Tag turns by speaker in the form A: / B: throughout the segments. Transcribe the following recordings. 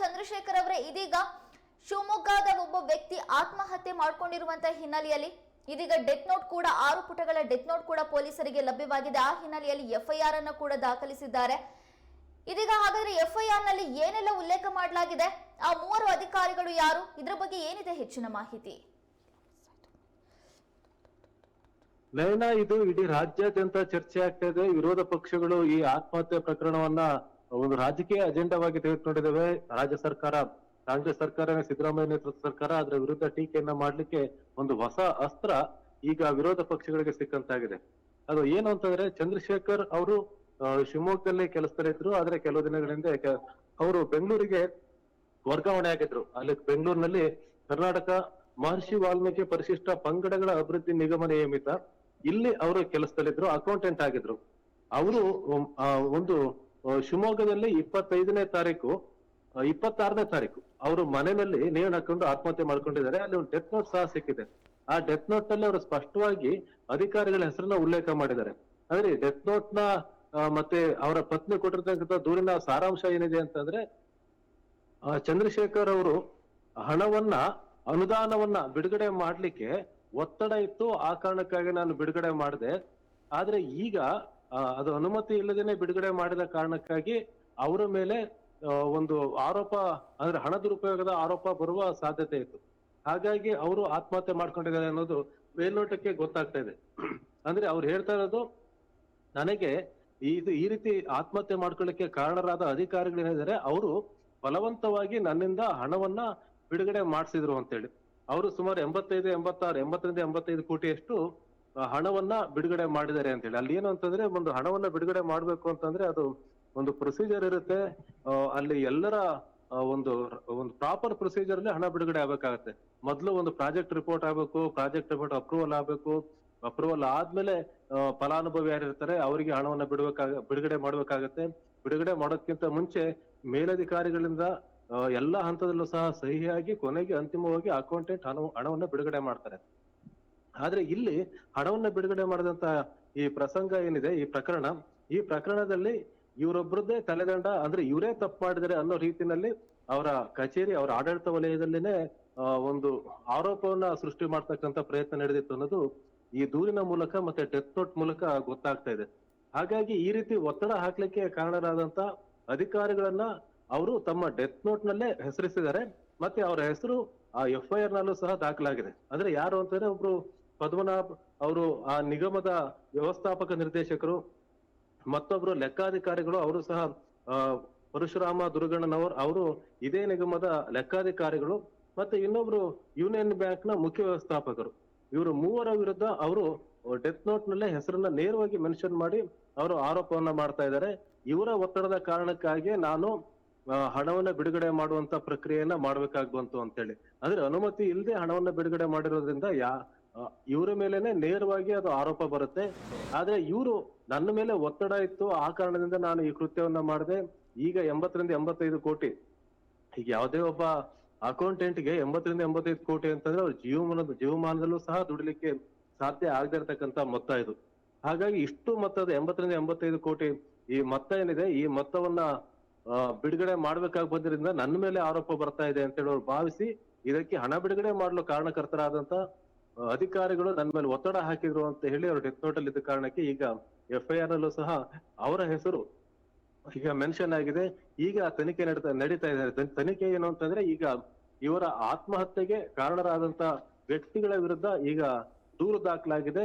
A: ಚಂದ್ರಶೇಖರ್ ಅವರೇ ಇದೀಗ ಶಿವಮೊಗ್ಗದ ಒಬ್ಬ ವ್ಯಕ್ತಿ ಆತ್ಮಹತ್ಯೆ ಮಾಡ್ಕೊಂಡಿರುವಂತಹ ಹಿನ್ನೆಲೆಯಲ್ಲಿ ಇದೀಗ ಡೆತ್ ನೋಟ್ ಕೂಡ, ಆರು ಪುಟಗಳ ಡೆತ್ ನೋಟ್ ಕೂಡ ಪೊಲೀಸರಿಗೆ ಲಭ್ಯವಾಗಿದೆ. ಆ ಹಿನ್ನೆಲೆಯಲ್ಲಿ ಎಫ್ಐಆರ್ ಅನ್ನು ಕೂಡ ದಾಖಲಿಸಿದ್ದಾರೆ. ಇದೀಗ ಹಾಗಾದ್ರೆ ಎಫ್ಐಆರ್ನಲ್ಲಿ ಏನೆಲ್ಲ ಉಲ್ಲೇಖ ಮಾಡಲಾಗಿದೆ? ಆ ಮೂವರು ಅಧಿಕಾರಿಗಳು ಯಾರು? ಇದರ ಬಗ್ಗೆ ಏನಿದೆ ಹೆಚ್ಚಿನ ಮಾಹಿತಿ?
B: ನಯನ, ಇದು ಇಡೀ ರಾಜ್ಯಾದ್ಯಂತ ಚರ್ಚೆ ಆಗ್ತಾ ಇದೆ. ವಿರೋಧ ಪಕ್ಷಗಳು ಈ ಆತ್ಮಹತ್ಯೆ ಪ್ರಕರಣವನ್ನ ಒಂದು ರಾಜಕೀಯ ಅಜೆಂಡಾವಾಗಿ ತೆಗೆದುಕೊಂಡಿದ್ದೇವೆ. ರಾಜ್ಯ ಸರ್ಕಾರ, ಕಾಂಗ್ರೆಸ್ ಸರ್ಕಾರನೇ ಸಿದ್ದರಾಮಯ್ಯ ನೇತೃತ್ವದ ಸರ್ಕಾರ ಅದರ ವಿರುದ್ಧ ಟೀಕೆಯನ್ನ ಮಾಡ್ಲಿಕ್ಕೆ ಒಂದು ಹೊಸ ಅಸ್ತ್ರ ಈಗ ವಿರೋಧ ಪಕ್ಷಗಳಿಗೆ ಸಿಕ್ಕಂತಾಗಿದೆ. ಅದು ಏನು ಅಂತಂದ್ರೆ ಚಂದ್ರಶೇಖರ್ ಅವರು ಶಿವಮೊಗ್ಗದಲ್ಲಿ ಕೆಲಸದಲ್ಲಿದ್ರು ಆದ್ರೆ ಕೆಲವು ದಿನಗಳ ಹಿಂದೆ ಅವರು ಬೆಂಗಳೂರಿಗೆ ವರ್ಗಾವಣೆ ಆಗಿದ್ರು. ಅಲ್ಲಿ ಬೆಂಗಳೂರಿನಲ್ಲಿ ಕರ್ನಾಟಕ ಮಹರ್ಷಿ ವಾಲ್ಮೀಕಿ ಪರಿಶಿಷ್ಟ ಪಂಗಡಗಳ ಅಭಿವೃದ್ಧಿ ನಿಗಮ ನಿಯಮಿತ. ಇಲ್ಲಿ ಅವರು ಕೆಲಸದಲ್ಲಿದ್ರು ಅಕೌಂಟೆಂಟ್ ಆಗಿದ್ರು. ಅವರು ಒಂದು ಶಿವಮೊಗ್ಗದಲ್ಲಿ ಇಪ್ಪತ್ತೈದನೇ ತಾರೀಕು ಇಪ್ಪತ್ತಾರನೇ ತಾರೀಕು. ಅವರು ಮನೆಯಲ್ಲಿ ನೇಣು ಹಾಕೊಂಡು ಆತ್ಮಹತ್ಯೆ ಮಾಡ್ಕೊಂಡಿದ್ದಾರೆ. ಅಲ್ಲಿ ಒಂದು ಡೆತ್ ನೋಟ್ ಸಹ ಸಿಕ್ಕಿದೆ. ಆ ಡೆತ್ ನೋಟ್ನಲ್ಲಿ ಅವರು ಸ್ಪಷ್ಟವಾಗಿ ಅಧಿಕಾರಿಗಳ ಹೆಸರನ್ನ ಉಲ್ಲೇಖ ಮಾಡಿದ್ದಾರೆ. ಅಂದ್ರೆ ಡೆತ್ ನೋಟ್ನ ಮತ್ತೆ ಅವರ ಪತ್ನಿ ಕೊಟ್ಟಿರ್ತಕ್ಕಂಥ ದೂರಿನ ಸಾರಾಂಶ ಏನಿದೆ ಅಂತಂದ್ರೆ ಚಂದ್ರಶೇಖರ್ ಅವರು ಹಣವನ್ನ, ಅನುದಾನವನ್ನ ಬಿಡುಗಡೆ ಮಾಡ್ಲಿಕ್ಕೆ ಒತ್ತಡ ಇತ್ತು. ಆ ಕಾರಣಕ್ಕಾಗಿ ನಾನು ಬಿಡುಗಡೆ ಮಾಡಿದೆ. ಆದ್ರೆ ಈಗ ಅದು ಅನುಮತಿ ಇಲ್ಲದೇನೆ ಬಿಡುಗಡೆ ಮಾಡಿದ ಕಾರಣಕ್ಕಾಗಿ ಅವರ ಮೇಲೆ ಒಂದು ಆರೋಪ, ಅಂದ್ರೆ ಹಣ ದುರುಪಯೋಗದ ಆರೋಪ ಬರುವ ಸಾಧ್ಯತೆ ಇತ್ತು. ಹಾಗಾಗಿ ಅವರು ಆತ್ಮಹತ್ಯೆ ಮಾಡ್ಕೊಂಡಿದ್ದಾರೆ ಅನ್ನೋದು ಮೇಲ್ನೋಟಕ್ಕೆ ಗೊತ್ತಾಗ್ತಾ ಇದೆ. ಅಂದ್ರೆ ಅವ್ರು ಹೇಳ್ತಾ ಇರೋದು, ನನಗೆ ಇದು ಈ ರೀತಿ ಆತ್ಮಹತ್ಯೆ ಮಾಡ್ಕೊಳ್ಳಿಕ್ಕೆ ಕಾರಣರಾದ ಅಧಿಕಾರಿಗಳು ಏನಿದ್ದಾರೆ ಅವರು ಬಲವಂತವಾಗಿ ನನ್ನಿಂದ ಹಣವನ್ನ ಬಿಡುಗಡೆ ಮಾಡಿಸಿದ್ರು ಅಂತೇಳಿ. ಅವರು ಸುಮಾರು ಎಂಬತ್ತೈದು, ಎಂಬತ್ತಾರು, ಎಂಬತ್ತರಿಂದ ಎಂಬತ್ತೈದು ಕೋಟಿಯಷ್ಟು ಹಣವನ್ನ ಬಿಡುಗಡೆ ಮಾಡಿದ್ದಾರೆ ಅಂತೇಳಿ. ಅಲ್ಲಿ ಏನು ಅಂತಂದ್ರೆ ಒಂದು ಹಣವನ್ನ ಬಿಡುಗಡೆ ಮಾಡ್ಬೇಕು ಅಂತಂದ್ರೆ ಅದು ಒಂದು ಪ್ರೊಸೀಜರ್ ಇರುತ್ತೆ. ಅಲ್ಲಿ ಎಲ್ಲರ ಒಂದು ಒಂದು ಪ್ರಾಪರ್ ಪ್ರೊಸೀಜರ್ ಅಲ್ಲಿ ಹಣ ಬಿಡುಗಡೆ ಆಗ್ಬೇಕಾಗತ್ತೆ. ಮೊದಲು ಒಂದು ಪ್ರಾಜೆಕ್ಟ್ ರಿಪೋರ್ಟ್ ಆಗ್ಬೇಕು ಪ್ರಾಜೆಕ್ಟ್ ರಿಪೋರ್ಟ್ ಅಪ್ರೂವಲ್ ಆಗ್ಬೇಕು. ಅಪ್ರೂವಲ್ ಆದ್ಮೇಲೆ ಫಲಾನುಭವಿ ಯಾರಿರ್ತಾರೆ, ಅವರಿಗೆ ಹಣವನ್ನ ಬಿಡಬೇಕಾಗ ಬಿಡುಗಡೆ ಮಾಡ್ಬೇಕಾಗತ್ತೆ. ಬಿಡುಗಡೆ ಮಾಡೋಕ್ಕಿಂತ ಮುಂಚೆ ಮೇಲಧಿಕಾರಿಗಳಿಂದ ಎಲ್ಲಾ ಹಂತದಲ್ಲೂ ಸಹ ಸಹಿಯಾಗಿ ಕೊನೆಗೆ ಅಂತಿಮವಾಗಿ ಅಕೌಂಟೆಂಟ್ ಹಣ ಹಣವನ್ನ ಬಿಡುಗಡೆ ಮಾಡ್ತಾರೆ. ಆದ್ರೆ ಇಲ್ಲಿ ಹಣವನ್ನು ಬಿಡುಗಡೆ ಮಾಡಿದಂತ ಈ ಪ್ರಸಂಗ ಏನಿದೆ, ಈ ಪ್ರಕರಣ, ಈ ಪ್ರಕರಣದಲ್ಲಿ ಇವರೊಬ್ಬರದ್ದೇ ತಲೆದಂಡ, ಅಂದ್ರೆ ಇವರೇ ತಪ್ಪು ಮಾಡಿದರೆ ಅನ್ನೋ ರೀತಿನಲ್ಲಿ ಅವರ ಕಚೇರಿ, ಅವರ ಆಡಳಿತ ವಲಯದಲ್ಲಿನೇ ಒಂದು ಆರೋಪವನ್ನ ಸೃಷ್ಟಿ ಮಾಡ್ತಕ್ಕಂತ ಪ್ರಯತ್ನ ನಡೆದಿತ್ತು ಅನ್ನೋದು ಈ ದೂರಿನ ಮೂಲಕ ಮತ್ತೆ ಡೆತ್ ನೋಟ್ ಮೂಲಕ ಗೊತ್ತಾಗ್ತಾ ಇದೆ. ಹಾಗಾಗಿ ಈ ರೀತಿ ಒತ್ತಡ ಹಾಕ್ಲಿಕ್ಕೆ ಕಾರಣರಾದಂತ ಅಧಿಕಾರಿಗಳನ್ನ ಅವರು ತಮ್ಮ ಡೆತ್ ನೋಟ್ ನಲ್ಲೇ ಹೆಸರಿಸಿದ್ದಾರೆ. ಮತ್ತೆ ಅವರ ಹೆಸರು ಆ ಎಫ್ ಐ ಆರ್ ನಲ್ಲೂ ಸಹ ದಾಖಲಾಗಿದೆ. ಅಂದ್ರೆ ಯಾರು ಅಂತಂದ್ರೆ ಒಬ್ರು ಪದ್ಮನಾಭ್ ಅವರು ಆ ನಿಗಮದ ವ್ಯವಸ್ಥಾಪಕ ನಿರ್ದೇಶಕರು, ಮತ್ತೊಬ್ರು ಲೆಕ್ಕಾಧಿಕಾರಿಗಳು, ಅವರು ಸಹ ಪರಶುರಾಮ ದುರ್ಗಣ್ಣನವರು ಅವರು ಇದೇ ನಿಗಮದ ಲೆಕ್ಕಾಧಿಕಾರಿಗಳು ಮತ್ತೆ ಇನ್ನೊಬ್ರು ಯೂನಿಯನ್ ಬ್ಯಾಂಕ್ನ ಮುಖ್ಯ ವ್ಯವಸ್ಥಾಪಕರು. ಇವರು ಮೂವರ ವಿರುದ್ಧ ಅವರು ಡೆತ್ ನೋಟ್ ನಲ್ಲೇ ಹೆಸರನ್ನ ನೇರವಾಗಿ ಮೆನ್ಷನ್ ಮಾಡಿ ಅವರು ಆರೋಪವನ್ನ ಮಾಡ್ತಾ ಇದ್ದಾರೆ. ಇವರ ಒತ್ತಡದ ಕಾರಣಕ್ಕಾಗಿ ನಾನು ಹಣವನ್ನ ಬಿಡುಗಡೆ ಮಾಡುವಂತ ಪ್ರಕ್ರಿಯೆಯನ್ನ ಮಾಡ್ಬೇಕಾಗ್ಬಂತು ಅಂತೇಳಿ. ಅಂದ್ರೆ ಅನುಮತಿ ಇಲ್ಲದೆ ಹಣವನ್ನ ಬಿಡುಗಡೆ ಮಾಡಿರೋದ್ರಿಂದ ಯಾ ಇವರ ಮೇಲೆನೆ ನೇರವಾಗಿ ಅದು ಆರೋಪ ಬರುತ್ತೆ. ಆದ್ರೆ ಇವರು ನನ್ನ ಮೇಲೆ ಒತ್ತಡ ಇತ್ತು. ಆ ಕಾರಣದಿಂದ ನಾನು ಈ ಕೃತ್ಯವನ್ನ ಮಾಡಿದೆ. ಈಗ ಎಂಬತ್ತರಿಂದ ಎಂಬತ್ತೈದು ಕೋಟಿ. ಈಗ ಯಾವುದೇ ಒಬ್ಬ ಅಕೌಂಟೆಂಟ್ಗೆ ಎಂಬತ್ತರಿಂದ ಎಂಬತ್ತೈದು ಕೋಟಿ ಅಂತಂದ್ರೆ ಅವ್ರ ಜೀವಮಾನದ, ಜೀವಮಾನದಲ್ಲೂ ಸಹ ದುಡಿಲಿಕ್ಕೆ ಸಾಧ್ಯ ಆಗದೆ ಇರತಕ್ಕಂತ ಮೊತ್ತ ಇದು. ಹಾಗಾಗಿ ಇಷ್ಟು ಮೊತ್ತದ ಎಂಬತ್ತರಿಂದ ಎಂಬತ್ತೈದು ಕೋಟಿ ಈ ಮೊತ್ತ ಏನಿದೆ, ಈ ಮೊತ್ತವನ್ನ ಬಿಡುಗಡೆ ಮಾಡ್ಬೇಕಾಗಿ ಬಂದ್ರಿಂದ ನನ್ನ ಮೇಲೆ ಆರೋಪ ಬರ್ತಾ ಇದೆ ಅಂತ ಹೇಳಿ ಅವ್ರು ಭಾವಿಸಿ ಇದಕ್ಕೆ ಹಣ ಬಿಡುಗಡೆ ಮಾಡಲು ಕಾರಣಕರ್ತರಾದಂತ ಅಧಿಕಾರಿಗಳು ನನ್ನ ಮೇಲೆ ಒತ್ತಡ ಹಾಕಿದ್ರು ಅಂತ ಹೇಳಿ ಅವರು ಡೆತ್ ನೋಟ್ ಅಲ್ಲಿ ಇದ್ದ ಕಾರಣಕ್ಕೆ ಈಗ ಎಫ್ ಐ ಆರ್ ಅಲ್ಲೂ ಸಹ ಅವರ ಹೆಸರು ಈಗ ಮೆನ್ಷನ್ ಆಗಿದೆ. ಈಗ ತನಿಖೆ ನಡೀತಾ ನಡೀತಾ ಇದೆ. ತನಿಖೆ ಏನು ಅಂತಂದ್ರೆ ಈಗ ಇವರ ಆತ್ಮಹತ್ಯೆಗೆ ಕಾರಣರಾದಂತ ವ್ಯಕ್ತಿಗಳ ವಿರುದ್ಧ ಈಗ ದೂರು ದಾಖಲಾಗಿದೆ.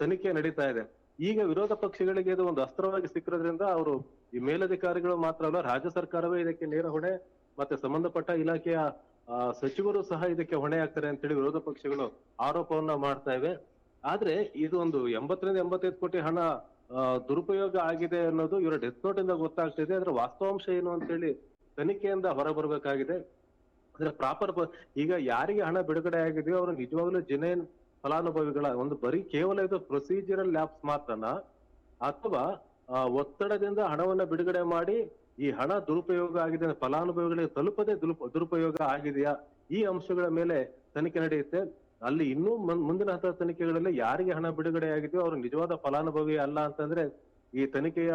B: ತನಿಖೆ ನಡೀತಾ ಇದೆ. ಈಗ ವಿರೋಧ ಪಕ್ಷಗಳಿಗೆ ಇದು ಒಂದು ಅಸ್ತ್ರವಾಗಿ ಸಿಕ್ಕಿರೋದ್ರಿಂದ ಅವರು ಈ ಮೇಲಧಿಕಾರಿಗಳು ಮಾತ್ರ ಅಲ್ಲ, ರಾಜ್ಯ ಸರ್ಕಾರವೇ ಇದಕ್ಕೆ ನೇರ ಹೊಣೆ, ಮತ್ತೆ ಸಂಬಂಧಪಟ್ಟ ಇಲಾಖೆಯ ಸಚಿವರು ಸಹ ಇದಕ್ಕೆ ಹೊಣೆ ಆಗ್ತಾರೆ ಅಂತೇಳಿ ವಿರೋಧ ಪಕ್ಷಗಳು ಆರೋಪವನ್ನ ಮಾಡ್ತಾ ಇವೆ. ಆದ್ರೆ ಇದು ಒಂದು ಎಂಬತ್ತರಿಂದ ಎಂಬತ್ತೈದು ಕೋಟಿ ಹಣ ದುರುಪಯೋಗ ಆಗಿದೆ ಅನ್ನೋದು ಇವರ ಡೆತ್ ನೋಟ್ ಇಂದ ಗೊತ್ತಾಗ್ತಿದೆ ಅದರ ವಾಸ್ತವಾಂಶ ಏನು ಅಂತೇಳಿ ತನಿಖೆಯಿಂದ ಹೊರಬರಬೇಕಾಗಿದೆ. ಅಂದ್ರೆ ಪ್ರಾಪರ್ ಈಗ ಯಾರಿಗೆ ಹಣ ಬಿಡುಗಡೆ ಆಗಿದೆಯೋ ಅವರು ನಿಜವಾಗ್ಲೂ ಜಿನೇನ್ ಫಲಾನುಭವಿಗಳ, ಒಂದು ಬರೀ ಕೇವಲ ಇದು ಪ್ರೊಸೀಜರಲ್ ಲ್ಯಾಬ್ಸ್ ಮಾತ್ರನ? ಅಥವಾ ಒತ್ತಡದಿಂದ ಹಣವನ್ನ ಬಿಡುಗಡೆ ಮಾಡಿ ಈ ಹಣ ದುರುಪಯೋಗ ಆಗಿದೆ, ಫಲಾನುಭವಿಗಳಿಗೆ ತಲುಪದೆ ದುರುಪ, ದುರುಪಯೋಗ ಆಗಿದೆಯಾ? ಈ ಅಂಶಗಳ ಮೇಲೆ ತನಿಖೆ ನಡೆಯುತ್ತೆ. ಅಲ್ಲಿ ಇನ್ನೂ ಮುಂದಿನ ಹಂತದ ತನಿಖೆಗಳಲ್ಲಿ ಯಾರಿಗೆ ಹಣ ಬಿಡುಗಡೆ ಆಗಿದೆಯೋ ಅವರು ನಿಜವಾದ ಫಲಾನುಭವಿ ಅಲ್ಲ ಅಂತಂದ್ರೆ ಈ ತನಿಖೆಯ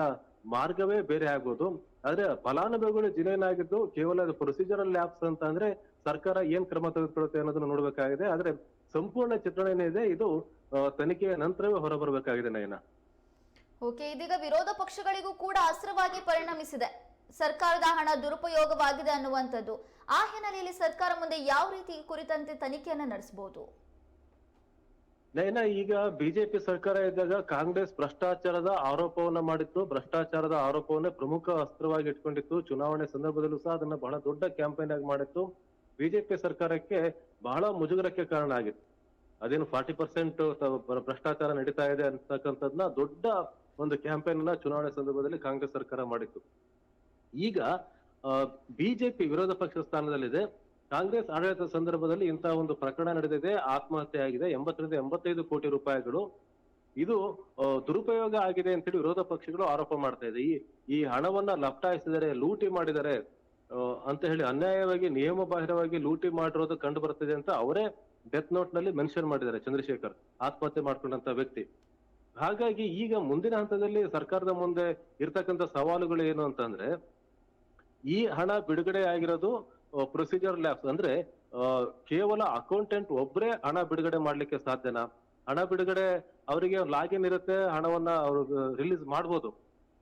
B: ಮಾರ್ಗವೇ ಬೇರೆ ಆಗೋದು ಆದ್ರೆ ಫಲಾನುಭವಿಗಳು ಜಿನೇನಾಗಿದ್ದು ಕೇವಲ ಪ್ರೊಸೀಜರಲ್ ಲ್ಯಾಬ್ಸ್ ಅಂತ ಅಂದ್ರೆ ಸರ್ಕಾರ ಏನ್ ಕ್ರಮ ತೆಗೆದುಕೊಳ್ಳುತ್ತೆ ಅನ್ನೋದನ್ನ ನೋಡ್ಬೇಕಾಗಿದೆ. ಆದ್ರೆ ಸಂಪೂರ್ಣ ಚಿತ್ರಣ ಏನಿದೆ ಇದು ತನಿಖೆಯ ನಂತರವೇ ಹೊರಬರಬೇಕಾಗಿದೆ ನಯನ.
A: ಓಕೆ, ಇದೀಗ ವಿರೋಧ ಪಕ್ಷಗಳಿಗೂ ಕೂಡ ಅಸ್ತ್ರವಾಗಿ ಪರಿಣಮಿಸಿದೆ. ಸರ್ಕಾರದ ಹಣ ದುರುಪಯೋಗವಾಗಿದೆ ಅನ್ನುವಂಥದ್ದು. ಆ ಹಿನ್ನೆಲೆಯಲ್ಲಿ ಸರ್ಕಾರ ಮುಂದೆ ಯಾವ ರೀತಿ ಕುರಿತಂತೆ ತನಿಖೆಯನ್ನ ನಡೆಸಬಹುದು?
B: ನೈನಾ, ಈಗ ಬಿಜೆಪಿ ಸರ್ಕಾರ ಇದ್ದಾಗ ಕಾಂಗ್ರೆಸ್ ಭ್ರಷ್ಟಾಚಾರದ ಆರೋಪವನ್ನ ಮಾಡಿತ್ತು. ಭ್ರಷ್ಟಾಚಾರದ ಆರೋಪವನ್ನೇ ಪ್ರಮುಖ ಅಸ್ತ್ರವಾಗಿ ಇಟ್ಕೊಂಡಿತ್ತು. ಚುನಾವಣೆ ಸಂದರ್ಭದಲ್ಲೂ ಸಹ ಅದನ್ನ ಬಹಳ ದೊಡ್ಡ ಕ್ಯಾಂಪೇನ್ ಆಗಿ ಮಾಡಿತ್ತು. ಬಿಜೆಪಿ ಸರ್ಕಾರಕ್ಕೆ ಬಹಳ ಮುಜುಗರಕ್ಕೆ ಕಾರಣ ಆಗಿತ್ತು. ಅದೇನು ಫಾರ್ಟಿ ಪರ್ಸೆಂಟ್ ಭ್ರಷ್ಟಾಚಾರ ನಡೀತಾ ಇದೆ ಅಂತಕ್ಕಂಥದ್ನ ದೊಡ್ಡ ಒಂದು ಕ್ಯಾಂಪೇನ್ ಚುನಾವಣೆ ಸಂದರ್ಭದಲ್ಲಿ ಕಾಂಗ್ರೆಸ್ ಸರ್ಕಾರ ಮಾಡಿತ್ತು. ಈಗ ಬಿಜೆಪಿ ವಿರೋಧ ಪಕ್ಷ ಸ್ಥಾನದಲ್ಲಿದೆ. ಕಾಂಗ್ರೆಸ್ ಆಡಳಿತದ ಸಂದರ್ಭದಲ್ಲಿ ಇಂತಹ ಒಂದು ಪ್ರಕರಣ ನಡೆದಿದೆ, ಆತ್ಮಹತ್ಯೆ ಆಗಿದೆ, ಎಂಬತ್ತರಿಂದ ಎಂಬತ್ತೈದು ಕೋಟಿ ರೂಪಾಯಿಗಳು. ಇದು ದುರುಪಯೋಗ ಆಗಿದೆ ಅಂತೇಳಿ ವಿರೋಧ ಪಕ್ಷಗಳು ಆರೋಪ ಮಾಡ್ತಾ ಇದೆ. ಈ ಈ ಹಣವನ್ನ ಲಪ್ಟಾಯಿಸಿದರೆ ಲೂಟಿ ಮಾಡಿದರೆ ಅಂತ ಹೇಳಿ ಅನ್ಯಾಯವಾಗಿ ನಿಯಮ ಬಾಹಿರವಾಗಿ ಲೂಟಿ ಮಾಡಿರೋದು ಕಂಡು ಬರ್ತಿದೆ ಅಂತ ಅವರೇ ಡೆತ್ ನೋಟ್ನಲ್ಲಿ ಮೆನ್ಷನ್ ಮಾಡಿದ್ದಾರೆ ಚಂದ್ರಶೇಖರ್, ಆತ್ಮಹತ್ಯೆ ಮಾಡ್ಕೊಂಡಂತ ವ್ಯಕ್ತಿ. ಹಾಗಾಗಿ ಈಗ ಮುಂದಿನ ಹಂತದಲ್ಲಿ ಸರ್ಕಾರದ ಮುಂದೆ ಇರ್ತಕ್ಕಂಥ ಸವಾಲುಗಳು ಏನು ಅಂತಂದ್ರೆ ಈ ಹಣ ಬಿಡುಗಡೆ ಆಗಿರೋದು ಪ್ರೊಸೀಜರ್ ಲ್ಯಾಬ್ಸ್ ಅಂದ್ರೆ ಕೇವಲ ಅಕೌಂಟೆಂಟ್ ಒಬ್ಬರೇ ಹಣ ಬಿಡುಗಡೆ ಮಾಡ್ಲಿಕ್ಕೆ ಸಾಧ್ಯನಾ? ಹಣ ಬಿಡುಗಡೆ ಅವರಿಗೆ ಲಾಗಿನ್ ಇರುತ್ತೆ, ಹಣವನ್ನ ಅವರು ರಿಲೀಸ್ ಮಾಡ್ಬೋದು.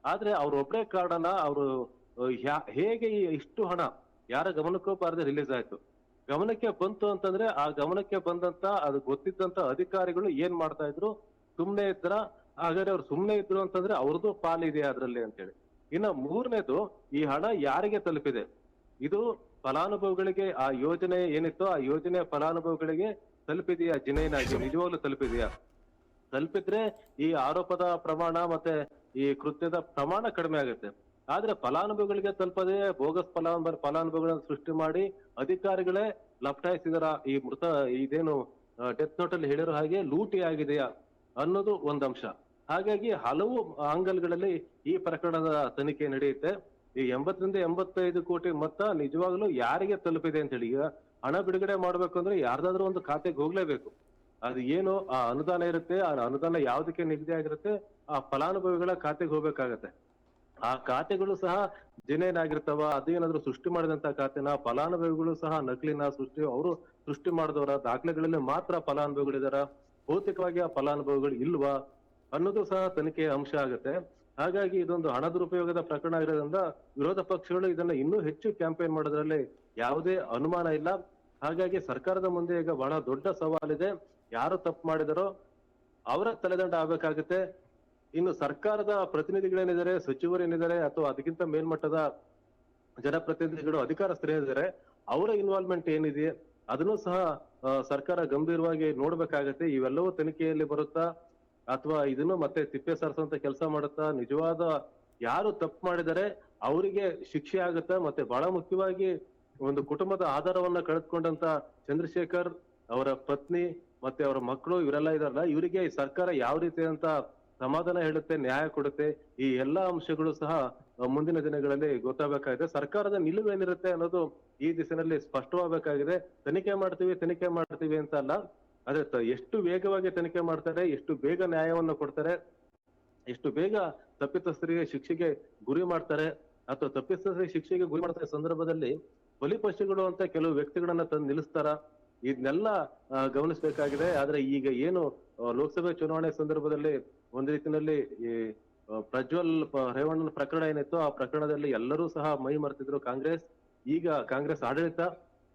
B: ಆದ್ರೆ ಅವ್ರ ಒಬ್ಬರೇ ಕಾರಣನ ಅವರು ಹೇಗೆ ಇಷ್ಟು ಹಣ, ಯಾರ ಗಮನಕ್ಕೂ ಬಾರದೆ ರಿಲೀಸ್ ಆಯ್ತು? ಗಮನಕ್ಕೆ ಬಂತು ಅಂತಂದ್ರೆ, ಆ ಗಮನಕ್ಕೆ ಬಂದಂತ, ಅದು ಗೊತ್ತಿದ್ದಂತ ಅಧಿಕಾರಿಗಳು ಏನ್ ಮಾಡ್ತಾ ಇದ್ರು? ಸುಮ್ನೆ ಇದ್ರ, ಹಾಗಾದ್ರೆ ಅವ್ರು ಸುಮ್ನೆ ಇದ್ರು ಅಂತಂದ್ರೆ ಅವ್ರದ್ದು ಪಾಲಿದೆ ಅದ್ರಲ್ಲಿ ಅಂತೇಳಿ. ಇನ್ನ ಮೂರನೇದು ಈ ಹಣ ಯಾರಿಗೆ ತಲುಪಿದೆ? ಇದು ಫಲಾನುಭವಿಗಳಿಗೆ ಆ ಯೋಜನೆ ಏನಿತ್ತೋ ಆ ಯೋಜನೆ ಫಲಾನುಭವಿಗಳಿಗೆ ತಲುಪಿದೆಯಾ? ಜಿನೈನಾಗಿ ನಿಜವಾಗ್ಲೂ ತಲುಪಿದೆಯಾ? ತಲುಪಿದ್ರೆ ಈ ಆರೋಪದ ಪ್ರಮಾಣ ಮತ್ತೆ ಈ ಕೃತ್ಯದ ಪ್ರಮಾಣ ಕಡಿಮೆ ಆಗುತ್ತೆ. ಆದ್ರೆ ಫಲಾನುಭವಿಗಳಿಗೆ ತಲುಪದೆ ಬೋಗಸ್ ಫಲಾನುಭವ ಫಲಾನುಭವಿಗಳನ್ನು ಸೃಷ್ಟಿ ಮಾಡಿ ಅಧಿಕಾರಿಗಳೇ ಲಪ್ಟಾಯಿಸಿದರ? ಈ ಮೃತ, ಇದೇನು ಡೆತ್ ನೋಟ್ ಅಲ್ಲಿ ಹೇಳಿರೋ ಹಾಗೆ ಲೂಟಿ ಆಗಿದೆಯಾ ಅನ್ನೋದು ಒಂದ್ ಅಂಶ ಹಾಗಾಗಿ ಹಲವು ಆಂಗಲ್ಗಳಲ್ಲಿ ಈ ಪ್ರಕರಣದ ತನಿಖೆ ನಡೆಯುತ್ತೆ. ಈ ಎಂಬತ್ತರಿಂದ ಎಂಬತ್ತೈದು ಕೋಟಿ ಮೊತ್ತ ನಿಜವಾಗ್ಲೂ ಯಾರಿಗೆ ತಲುಪಿದೆ ಅಂತ ಹೇಳಿ, ಈಗ ಹಣ ಬಿಡುಗಡೆ ಮಾಡ್ಬೇಕು ಅಂದ್ರೆ ಯಾರ್ದಾದ್ರೂ ಒಂದು ಖಾತೆಗೆ ಹೋಗ್ಲೇಬೇಕು. ಅದು ಏನು ಆ ಅನುದಾನ ಇರುತ್ತೆ, ಆ ಅನುದಾನ ಯಾವ್ದಕ್ಕೆ ನಿಗದಿ ಆಗಿರುತ್ತೆ, ಆ ಫಲಾನುಭವಿಗಳ ಖಾತೆಗೆ ಹೋಗ್ಬೇಕಾಗತ್ತೆ. ಆ ಖಾತೆಗಳು ಸಹ ಜಿನೇನಾಗಿರ್ತಾವ ಅದೇನಾದ್ರೂ ಸೃಷ್ಟಿ ಮಾಡಿದಂತ ಖಾತೆನ, ಫಲಾನುಭವಿಗಳು ಸಹ ನಕಲಿನ ಸೃಷ್ಟಿ, ಅವರು ಸೃಷ್ಟಿ ಮಾಡಿದವರ, ದಾಖಲೆಗಳಲ್ಲಿ ಮಾತ್ರ ಫಲಾನುಭವಿಗಳಿದಾರ, ಭೌತಿಕವಾಗಿ ಆ ಫಲಾನುಭವಿಗಳು ಇಲ್ವಾ? ಅನ್ನೋದು ಸಹ ತನಿಖೆಯ ಅಂಶ ಆಗುತ್ತೆ. ಹಾಗಾಗಿ ಇದೊಂದು ಹಣ ದುರುಪಯೋಗದ ಪ್ರಕರಣ ಇರೋದ್ರಿಂದ ವಿರೋಧ ಪಕ್ಷಗಳು ಇದನ್ನ ಇನ್ನೂ ಹೆಚ್ಚು ಕ್ಯಾಂಪೇನ್ ಮಾಡೋದ್ರಲ್ಲಿ ಯಾವುದೇ ಅನುಮಾನ ಇಲ್ಲ. ಹಾಗಾಗಿ ಸರ್ಕಾರದ ಮುಂದೆ ಈಗ ಬಹಳ ದೊಡ್ಡ ಸವಾಲಿದೆ. ಯಾರು ತಪ್ಪು ಮಾಡಿದರೋ ಅವರ ತಲೆದಂಡ ಆಗ್ಬೇಕಾಗುತ್ತೆ. ಇನ್ನು ಸರ್ಕಾರದ ಪ್ರತಿನಿಧಿಗಳೇನಿದ್ದಾರೆ, ಸಚಿವರೇನಿದ್ದಾರೆ ಅಥವಾ ಅದಕ್ಕಿಂತ ಮೇಲ್ಮಟ್ಟದ ಜನಪ್ರತಿನಿಧಿಗಳು ಅಧಿಕಾರಸ್ಥರೇನಿದ್ದಾರೆ ಅವರ ಇನ್ವಾಲ್ವ್ಮೆಂಟ್ ಏನಿದೆ, ಅದನ್ನು ಸಹ ಸರ್ಕಾರ ಗಂಭೀರವಾಗಿ ನೋಡ್ಬೇಕಾಗತ್ತೆ. ಇವೆಲ್ಲವೂ ತನಿಖೆಯಲ್ಲಿ ಬರುತ್ತಾ? ಅಥವಾ ಇದನ್ನು ಮತ್ತೆ ತಿಪ್ಪೆ ಸಾರಿಸುವಂತ ಕೆಲಸ ಮಾಡುತ್ತಾ ನಿಜವಾದ ಯಾರು ತಪ್ಪು ಮಾಡಿದರೆ ಅವರಿಗೆ ಶಿಕ್ಷೆ ಆಗುತ್ತಾ ಮತ್ತೆ ಬಹಳ ಮುಖ್ಯವಾಗಿ ಒಂದು ಕುಟುಂಬದ ಆಧಾರವನ್ನ ಕಳೆದುಕೊಂಡಂತ ಚಂದ್ರಶೇಖರ್ ಅವರ ಪತ್ನಿ ಮತ್ತೆ ಅವರ ಮಕ್ಕಳು ಇವರೆಲ್ಲ ಇದಾರಲ್ಲ ಇವರಿಗೆ ಸರ್ಕಾರ ಯಾವ ರೀತಿಯಂತ ಸಮಾಧಾನ ಹೇಳುತ್ತೆ, ನ್ಯಾಯ ಕೊಡುತ್ತೆ, ಈ ಎಲ್ಲಾ ಅಂಶಗಳು ಸಹ ಮುಂದಿನ ದಿನಗಳಲ್ಲಿ ಗೊತ್ತಾಗಬೇಕಾಗಿದೆ. ಸರ್ಕಾರದ ನಿಲುವು ಏನಿರುತ್ತೆ ಅನ್ನೋದು ಈ ದಿಸಿನಲ್ಲಿ ಸ್ಪಷ್ಟವಾಗಬೇಕಾಗಿದೆ. ತನಿಖೆ ಮಾಡ್ತೀವಿ ತನಿಖೆ ಮಾಡ್ತೀವಿ ಅಂತ ಅಲ್ಲ. ಅದೇ ಎಷ್ಟು ವೇಗವಾಗಿ ತನಿಖೆ ಮಾಡ್ತಾರೆ, ಎಷ್ಟು ಬೇಗ ನ್ಯಾಯವನ್ನು ಕೊಡ್ತಾರೆ, ಎಷ್ಟು ಬೇಗ ತಪ್ಪಿತಸ್ಥರಿಗೆ ಶಿಕ್ಷೆಗೆ ಗುರಿ ಮಾಡ್ತಾರೆ, ಅಥವಾ ತಪ್ಪಿತಸ್ಥರಿಗೆ ಶಿಕ್ಷೆಗೆ ಗುರಿ ಮಾಡ್ತಾರೆ ಸಂದರ್ಭದಲ್ಲಿ ಬಲಿಪಶುಗಳು ಅಂತ ಕೆಲವು ವ್ಯಕ್ತಿಗಳನ್ನ ತಂದು ನಿಲ್ಲಿಸ್ತಾರ. ಇದನ್ನೆಲ್ಲ ಗಮನಿಸಬೇಕಾಗಿದೆ. ಆದ್ರೆ ಈಗ ಏನು ಲೋಕಸಭೆ ಚುನಾವಣೆ ಸಂದರ್ಭದಲ್ಲಿ ಒಂದ್ ರೀತಿಯಲ್ಲಿ ಈ ಪ್ರಜ್ವಲ್ ರೇವಣ್ಣನ ಪ್ರಕರಣ ಏನಿತ್ತು ಆ ಪ್ರಕರಣದಲ್ಲಿ ಎಲ್ಲರೂ ಸಹ ಮೈ ಮರೆತಿದ್ರು ಕಾಂಗ್ರೆಸ್. ಈಗ ಕಾಂಗ್ರೆಸ್ ಆಡಳಿತ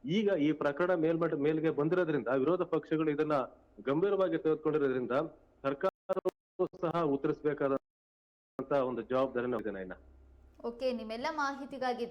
B: ಈಗ ಈ ಪ್ರಕರಣ ಮೇಲ್ಮಟ್ಟ ಮೇಲ್ಗೆ ಬಂದಿರೋದ್ರಿಂದ, ವಿರೋಧ ಪಕ್ಷಗಳು ಇದನ್ನ ಗಂಭೀರವಾಗಿ ತೆಗೆದುಕೊಂಡಿರೋದ್ರಿಂದ ಸರ್ಕಾರವು ಸಹ ಉತ್ತರಿಸಬೇಕಾದಂತ ಒಂದು ಜವಾಬ್ದಾರಿ ಇದೆ ನಯನ.
A: ಓಕೆ, ನಿಮ್ಮೆಲ್ಲ ಮಾಹಿತಿಗಾಗಿ